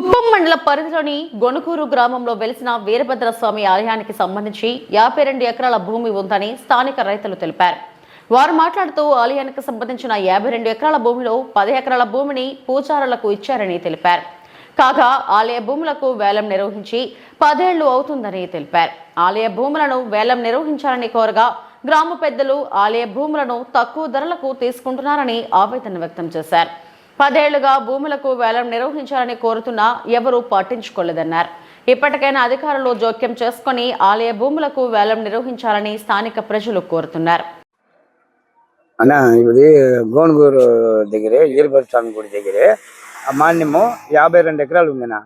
కుప్పం మండల పరిధిలోని గొనుకూరు గ్రామంలో వెలిసిన వీరభద్రస్వామి ఆలయానికి సంబంధించి యాభై రెండు ఎకరాల భూమి ఉందని స్థానిక రైతులు తెలిపారు. వారు మాట్లాడుతూ ఆలయానికి సంబంధించిన యాభై రెండు ఎకరాల భూమిలో పది ఎకరాల భూమిని పూజారులకు ఇచ్చారని తెలిపారు. కాగా ఆలయ భూములకు వేలం నిర్వహించి పదేళ్ళు అవుతుందని తెలిపారు. ఆలయ భూములను వేలం నిర్వహించాలని కోరగా గ్రామ పెద్దలు ఆలయ భూములను తక్కువ ధరలకు తీసుకుంటున్నారని ఆవేదన వ్యక్తం చేశారు. పదేళ్ళుగా భూములకు వేలం నిర్వహించాలని కోరుతున్నా ఎవరూ పట్టించుకోలేదన్నారు. ఇప్పటికైనా అధికారులు జోక్యం చేసుకుని ఆలయ భూములకు వేలం నిర్వహించాలని స్థానిక ప్రజలు కోరుతున్నారు. అన్న ఇది గోనుగూరు దగ్గరే ఈరపతి స్వామి గుడి దగ్గరే. ఆ మాన్యము యాభై రెండు ఎకరాలు ఉందినా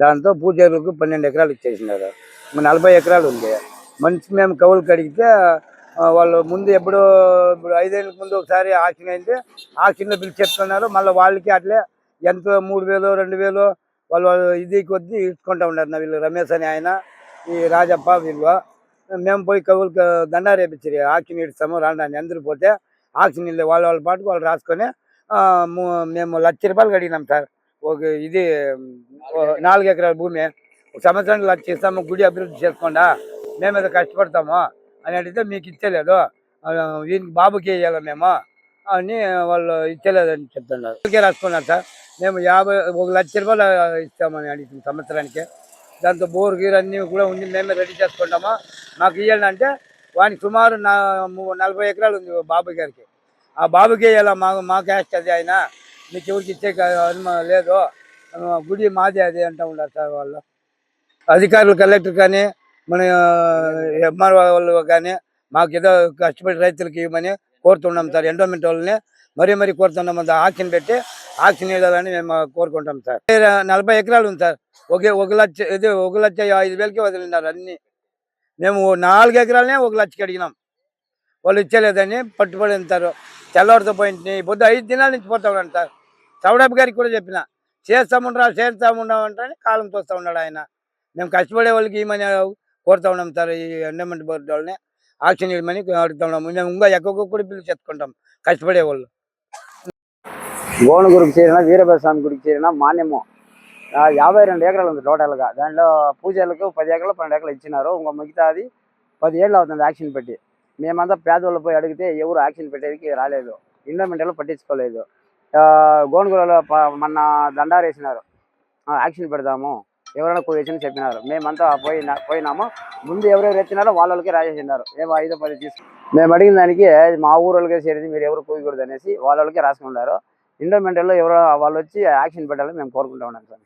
దాంతో పూజారులకు పన్నెండు ఎకరాలు ఇచ్చేసినారు. నలభై ఎకరాలు ఉంది. మనిషి మేము కవులు కడిగితే వాళ్ళు ముందు ఎప్పుడో ఇప్పుడు ఐదేళ్ళకి ముందు ఒకసారి ఆక్షన్ అయితే ఆక్షన్లో పిలిచి చెప్తున్నారు మళ్ళీ వాళ్ళకి అట్లే ఎంత మూడు వేలు రెండు వేలు వాళ్ళు వాళ్ళు ఇది కొద్దీ ఇచ్చుకుంటూ ఉన్నారు నా వీళ్ళు రమేష్ అని ఆయన ఈ రాజప్ప వీళ్ళు. మేము పోయి కవులకు దండారేపించారు ఆక్షన్ ఇస్తాము రాండి అని అందరూ పోతే ఆక్సిజన్ ఇల్లే వాళ్ళ వాళ్ళ పాటుకు వాళ్ళు రాసుకొని మేము లక్ష రూపాయలు కడిగినాం సార్. ఒక ఇది ఓ నాలుగు ఎకరాల భూమి. ఒక సంవత్సరానికి లక్ష ఇస్తాము గుడి అభివృద్ధి చేసుకోండా. మేము ఏదో కష్టపడతాము. అని అడిగితే మీకు ఇచ్చలేదు. దీనికి బాబుకి వేయాలి మేము? అని వాళ్ళు ఇచ్చలేదని చెప్తున్నారు. ఓకే రాసుకున్నారు సార్. మేము యాభై ఒక లక్ష రూపాయలు ఇస్తామని అడిగిన సంవత్సరానికి. దాంతో బోర్ గీర్ అన్నీ కూడా ఉంది మేమే రెడీ చేసుకుంటాము? మాకు ఇవ్వాలంటే వానికి సుమారు నా నలభై ఎకరాలు ఉంది బాబు గారికి. ఆ బాబుకి ఇలా మా మా క్యాస్ట్ అది ఆయన. మీకు ఎవరికి ఇచ్చే కా- లేదు. గుడి మాది అది అంటూ ఉన్నారు సార్ వాళ్ళు. అధికారులు కలెక్టర్ కానీ మన ఎంఆర్ఓ వాళ్ళు కానీ మాకు ఏదో కష్టపడి రైతులకి ఇవ్వమని కోరుతున్నాం సార్ ఎండోమెంట్ వాళ్ళని. మరీ మరీ కోరుతున్నాం అది ఆక్షన్ పెట్టి ఆక్షన్ ఇవ్వాలని మేము కోరుకుంటాం సార్. నలభై ఎకరాలు ఉంది సార్ ఒకే ఒక లక్ష ఇది ఒక లక్ష ఐదు వేలకి వదిలినారు అన్ని. మేము నాలుగు ఎకరాలనే ఒక లక్షకి అడిగినాం. వాళ్ళు ఇచ్చలేదని పట్టుబడి ఉంటారు. తెల్లవారితో పోయింది పొద్దు ఐదు దినాల నుంచి పోతా ఉన్నాను సార్. చౌడప్ప గారికి కూడా చెప్పిన చేస్తాముండ్రా చేస్తాముండా అంటే కాలం తోస్తూ ఉన్నాడు ఆయన. మేము కష్టపడే వాళ్ళకి ఏమని కోరుతా ఉన్నాం సార్ ఈ ఎండమెంట్ బోర్డు వాళ్ళని ఆక్షన్ చేయమని అడుగుతా ఉన్నాము మేము ఇంకా ఎక్కువ కూడా పిల్లలు చెప్పుకుంటాం. కష్టపడే వాళ్ళు. గోనుగురికి చేరిన వీరభద్రస్వామి గుడికి చేరిన మాన్యము. యాభై రెండు ఎకరాలు ఉంది టోటల్గా. దాంట్లో పూజలకు పది ఎకరాలు పన్నెండు ఎకరాలు ఇచ్చినారు. ఇంకా మిగతాది పది ఏళ్ళు అవుతుంది యాక్షన్ పెట్టి. మేమంతా పేదవాళ్ళు పోయి అడిగితే ఎవరు యాక్షన్ పెట్టేది రాలేదు. ఇండోమెంటలో పట్టించుకోలేదు. ఆ, గోనుగులలో మొన్న దండారేసినారు ఆ, యాక్షన్ పెడదాము ఎవరైనా వేసిన చెప్పినారు. మేమంతా పోయి పోయినాము. ముందు ఎవరెవరు ఎత్తినారో వాళ్ళకి రాసేసినారు. ఏమో ఐదో పది తీసుకు మేము అడిగిన దానికి మా ఊరు వాళ్ళకే చేరింది మీరు ఎవరు కూయకూడదు అనేసి వాళ్ళకి రాసుకున్నారు. ఇండోమెంటల్లో ఎవరో వాళ్ళు వచ్చి యాక్షన్ పెట్టాలని మేము కోరుకుంటా ఉన్నాం సార్.